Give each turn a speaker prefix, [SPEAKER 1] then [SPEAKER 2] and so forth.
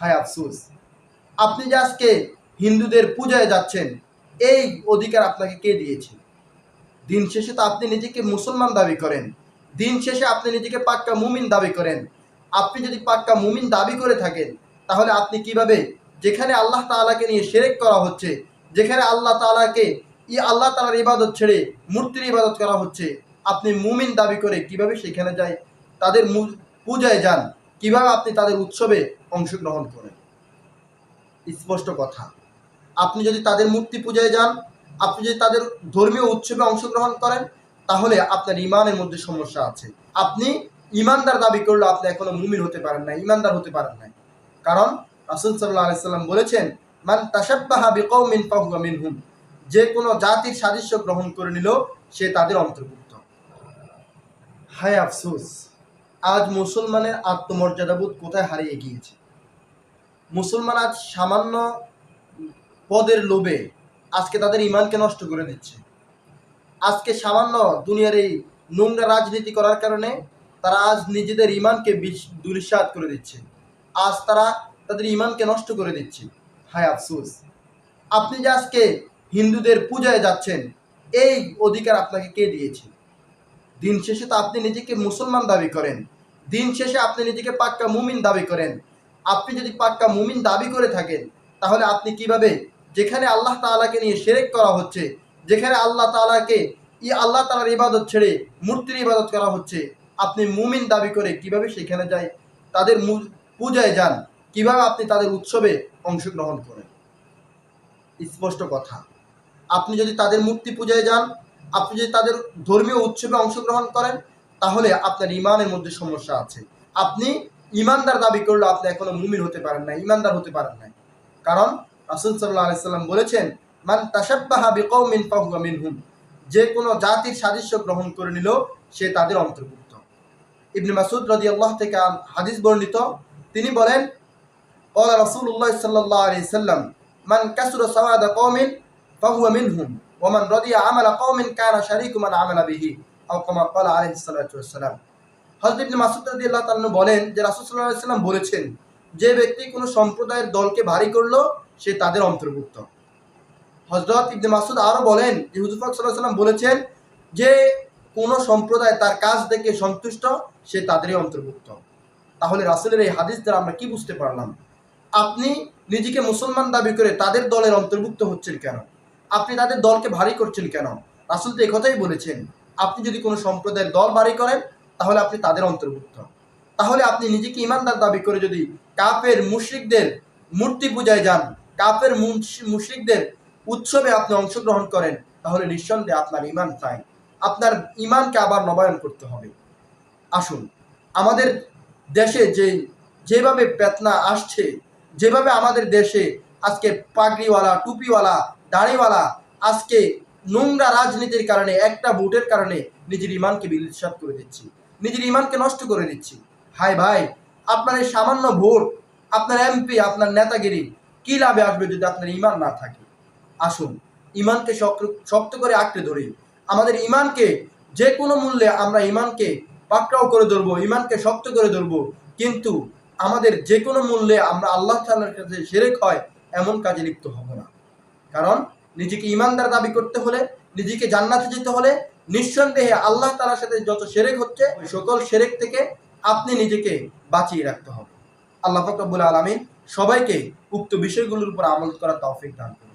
[SPEAKER 1] হায় আফসোস। আপনি যে আজকে হিন্দুদের পূজায় যাচ্ছেন, এই অধিকার আপনাকে কে দিয়েছে? দিন শেষে তো আপনি নিজেকে মুসলমান দাবি করেন। দিন শেষে আপনি নিজেকে পাক্কা মুমিন দাবি করেন। আপনি যদি পাক্কা মুমিন দাবি করে থাকেন, তাহলে আপনি কীভাবে, যেখানে আল্লাহ তাআলাকে নিয়ে সেরেক করা হচ্ছে, যেখানে আল্লাহ তাআলাকে, ই আল্লাহ তালার ইবাদত ছেড়ে মূর্তির ইবাদত করা হচ্ছে, আপনি মুমিন দাবি করে কীভাবে সেখানে যায়, তাদের পূজায় যান। কীভাবে আপনি তাদের উৎসবে অংশগ্রহণ করেন? স্পষ্ট কথা। আপনি যদি তাদের মূর্তি পূজায় যান, আপনি যদি তাদের ধর্মীয় উৎসবে অংশগ্রহণ করেন, তাহলে আপনার ইমানের মধ্যে সমস্যা আছে। আপনি ইমানদার দাবি করলে আপনি এখনও মুমিন হতে পারেন না ইমানদার হতে পারেন না কারণ রাসূল সাল্লাল্লাহু আলাইহি সাল্লাম বলেছেন, মান তাশাব্বাহা বিকৌমিন ফাহুয়া মিনহুম। যে কোনো জাতির সাদৃশ্য গ্রহণ করে নিল সে তাদের অন্তর্ভুক্ত। হায় আফসোস। আজ মুসলমানের আত্মমর্যাদাবোধ কোথায় হারিয়ে গিয়েছে? মুসলমান আজ সামান্য পদের লোভে আজকে তাদের ইমানকে নষ্ট করে দিচ্ছে। আজকে সামান্য দুনিয়ার এই নোংরা রাজনীতি করার কারণে তারা আজ নিজেদের ইমানকে দুলিশাত করে দিচ্ছে। আজ তারা তাদের ইমানকে নষ্ট করে দিচ্ছে। হায় আফসোস। আপনি যে আজকে হিন্দুদের পূজায় যাচ্ছেন, এই অধিকার আপনাকে কে দিয়েছে? দিন শেষে তো আপনি নিজেকে মুসলমান দাবি করেন। দিন শেষে আপনি নিজেকে পাক্কা মুমিন দাবি করেন। আপনি যদি পাক্কা মুমিন দাবি করে থাকেন, তাহলে আপনি কীভাবে? যেখানে আল্লাহ তাআলাকে নিয়ে সেরেক করা হচ্ছে, যেখানে আল্লাহ তাআলাকে ই আল্লাহ তালার ইবাদত ছেড়ে মূর্তির ইবাদত করা হচ্ছে, আপনি মুমিন দাবি করে কীভাবে সেখানে যায়? তাদের পূজায় যান, কীভাবে আপনি তাদের উৎসবে অংশগ্রহণ করেন। স্পষ্ট কথা। আপনি যদি তাদের মূর্তি পূজায় যান, আপনি যদি তাদের ধর্মীয় উৎসবে অংশগ্রহণ করেন তাহলে আপনার ইমানের মধ্যে সমস্যা আছে। আপনি ইমানদার দাবি করলে আপনি এখনও মুমিন হতে পারেন না ইমানদার হতে পারেন না কারণ রাসুল সাল্লাহ আলাইসাল্লাম বলেছেন, মান তাসাব্বাহা যে কোনো জাতির সাদৃশ্য গ্রহণ করে নিল সে তাদের অন্তর্ভুক্ত। ইবনে মাসুদ রদি আল্লাহ থেকে হাদিস বর্ণিত, তিনি বলেন কলা রসুল্লাহ সাল্লাহ আলি সাল্লাম, মান কাসুর সাওয়াদা কৌমিন ফাহুয়া মিনহুম ওমান রদিয়া আমালা কৌমিন কানা শারিকুমান আমালা বিহি। আকাল আলী সাল্লাম মাসুদ রদি তালু বলেন যে রাসুল সাল্লাহ বলেছেন, যে ব্যক্তি কোনো সম্প্রদায়ের দলকে ভারী করল, সে তাদের অন্তর্ভুক্ত। হজরত ইবনে মাসুদ আরও বলেন যে হুজুফাক সাল্লাহ সাল্লাম বলেছেন যে কোনো সম্প্রদায় তার কাজ দেখে সন্তুষ্ট, সে তাদেরই অন্তর্ভুক্ত। তাহলে রাসুলের এই হাদিস দ্বারা আমরা কি বুঝতে পারলাম? আপনি নিজেকে মুসলমান দাবি করে তাদের দলের অন্তর্ভুক্ত হচ্ছেন কেন? আপনি তাদের দলকে ভারী করছেন কেন? রাসুল তো কথাই বলেছেন আপনি যদি কোনো সম্প্রদায়ের দল ভারী করেন, তাহলে আপনি তাদের অন্তর্ভুক্ত তাহলে আপনি নিজেকে ইমানদার দাবি করে যদি কাপের মুশরিকদের মূর্তি পূজায় যান কাপের মুশ- মুশরিকদের উৎসবে আপনি অংশগ্রহণ করেন, তাহলে নিঃসন্দেহে আপনার ইমান চাই আপনার ইমানকে আবার নবায়ন করতে হবে। আসুন, আমাদের দেশে যে, যেভাবে পেতনা আসছে, যেভাবে আমাদের দেশে আজকে পাগড়িওয়ালা, টুপিওয়ালা, দাড়িওয়ালা আজকে নোংরা রাজনীতির কারণে, একটা ভোটের কারণে নিজের ইমানকে বিলিসাত করে দিচ্ছি। নিজের ইমানকে নষ্ট করে দিচ্ছি। হাই ভাই, আপনার এই সামান্য ভোট, আপনার এমপি, আপনার নেতাগিরি, কি লাভে আসবে যদি আপনার ইমান না থাকে? আসুন, ইমানকে শক্ত- করে আঁকড়ে ধরি। আমাদের ইমানকে যে কোনো মূল্যে আমরা ইমানকে পাকড়াও করে ধরবো, ইমানকে শক্ত করে ধরবো। কিন্তু আমাদের যে কোনো মূল্যে আমরা আল্লাহ তাআলার কাছে সেরেক হয়, এমন কাজে লিপ্ত হব না। কারণ নিজেকে ইমানদার দাবি করতে হলে, নিজেকে জান্নাতে যেতে হলে নিঃসন্দেহে আল্লাহ তালার সাথে যত সেরেক হচ্ছে, সকল সেরেক থেকে আপনি নিজেকে বাঁচিয়ে রাখতে হবে। আল্লাহ ফকরবুল আলমী সবাইকে উক্ত বিষয়গুলোর উপর আমল করার তৌফিক দান করুন।